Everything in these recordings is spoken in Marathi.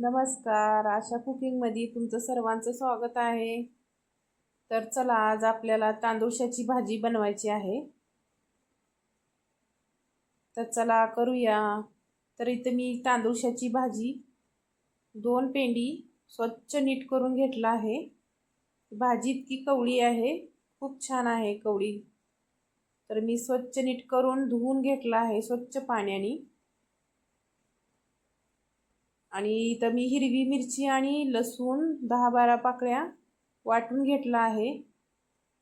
नमस्कार. आशा कुकिंगमध्ये तुमचं सर्वांचं स्वागत आहे. तर चला आज आपल्याला तांदूळशाची भाजी बनवायची आहे. तर चला करूया. तर इथं मी तांदूळशाची भाजी दोन पेंडी स्वच्छ नीट करून घेतला आहे. भाजी इतकी कवळी आहे खूप छान आहे कवळी. तर मी स्वच्छ नीट करून धुवून घेतला आहे स्वच्छ पाण्याने. आणि इथं मी हिरवी मिरची आणि लसूण दहा बारा पाकळ्या वाटून घेतला आहे.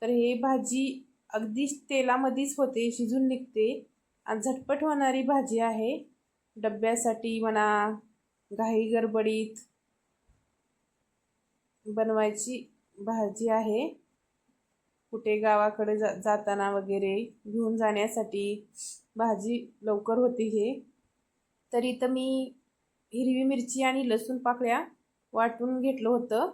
तर हे भाजी अगदी तेलामध्येच होते शिजून निघते. आणि झटपट होणारी भाजी आहे. डब्यासाठी म्हणा घाई गडबडीत बनवायची भाजी आहे. कुठे गावाकडे जा जाताना वगैरे घेऊन जाण्यासाठी भाजी लवकर होते हे. तर इथं मी हिरवी मिरची आणि लसूण पाकळ्या वाटून घेतलं होतं.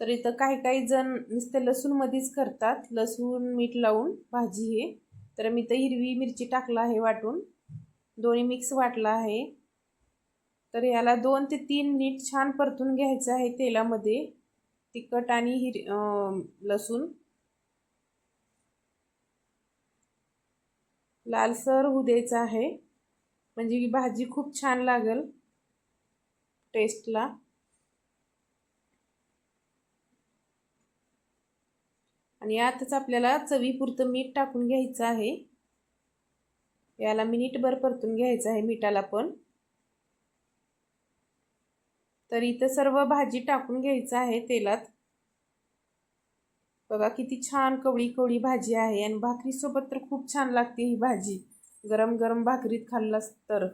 तर इथं काही काही जण नुसते लसूणमध्येच करतात. लसूण मीठ लावून भाजी हे. तर मी तर हिरवी मिरची टाकला आहे वाटून. दोन्ही मिक्स वाटला आहे. तर याला दोन ते तीन मिनिट छान परतून घ्यायचं आहे तेलामध्ये. तिखट आणि हिर लसूण. लालसर होऊ द्यायचं आहे. म्हणजे भाजी खूप छान लागेल. टेस्टला. आणि आताच आपल्याला चवीपुरतं मीठ टाकून घ्यायचं आहे. याला मिनिटभर परतून घ्यायचं आहे मिठाला पण. तर इथं सर्व भाजी टाकून घ्यायचं आहे तेलात. बघा किती छान कवळी कवळी भाजी आहे आणि भाकरीसोबत तर खूप छान लागते ही भाजी. गरम गरम भाकरीत खाल्लास तर.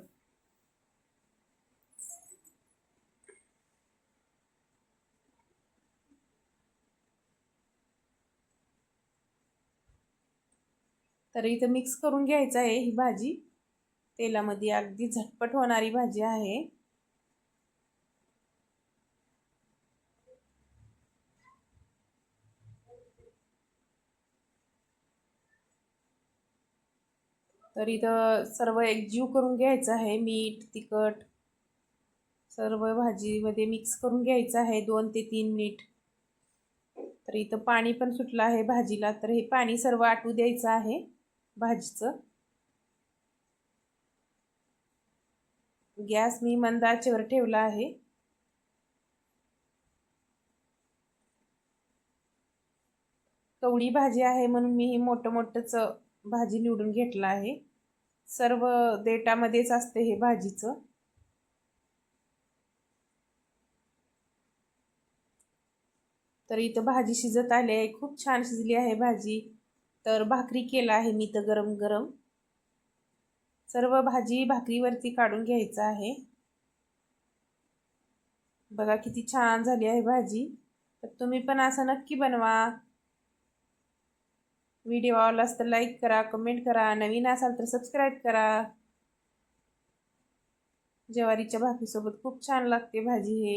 तर इथं मिक्स करून घ्यायचं आहे ही भाजी. तेलामध्ये अगदी झटपट होणारी भाजी आहे. तर इथं सर्व एकजीव करून घ्यायचं आहे मीठ तिखट सर्व भाजीमध्ये मिक्स करून घ्यायचं आहे दोन ते तीन मिनिट. तर इथं पाणी पण सुटलं आहे भाजीला तर हे पाणी सर्व आटू द्यायचं आहे. भाजीचं. गॅस मी मंद आचेवर ठेवला आहे. कवडी भाजी आहे म्हणून मी ही मोठं मोठंच भाजी निवडून घेतलं आहे. सर्व देटामध्येच असते हे भाजीचं. तर इथं भाजी शिजत आली आहे. खूप छान शिजली आहे भाजी. तर भाकरी केला आहे मी तर गरम गरम. सर्व भाजी भाकरीवरती काढून घ्यायचं आहे. बघा किती छान झाली आहे भाजी. तर तुम्ही पण असं नक्की बनवा. व्हिडिओ आवडलास तर लाईक करा कमेंट करा नवीन असाल तर सबस्क्राईब करा. ज्वारीच्या भाकरीसोबत खूप छान लागते भाजी हे.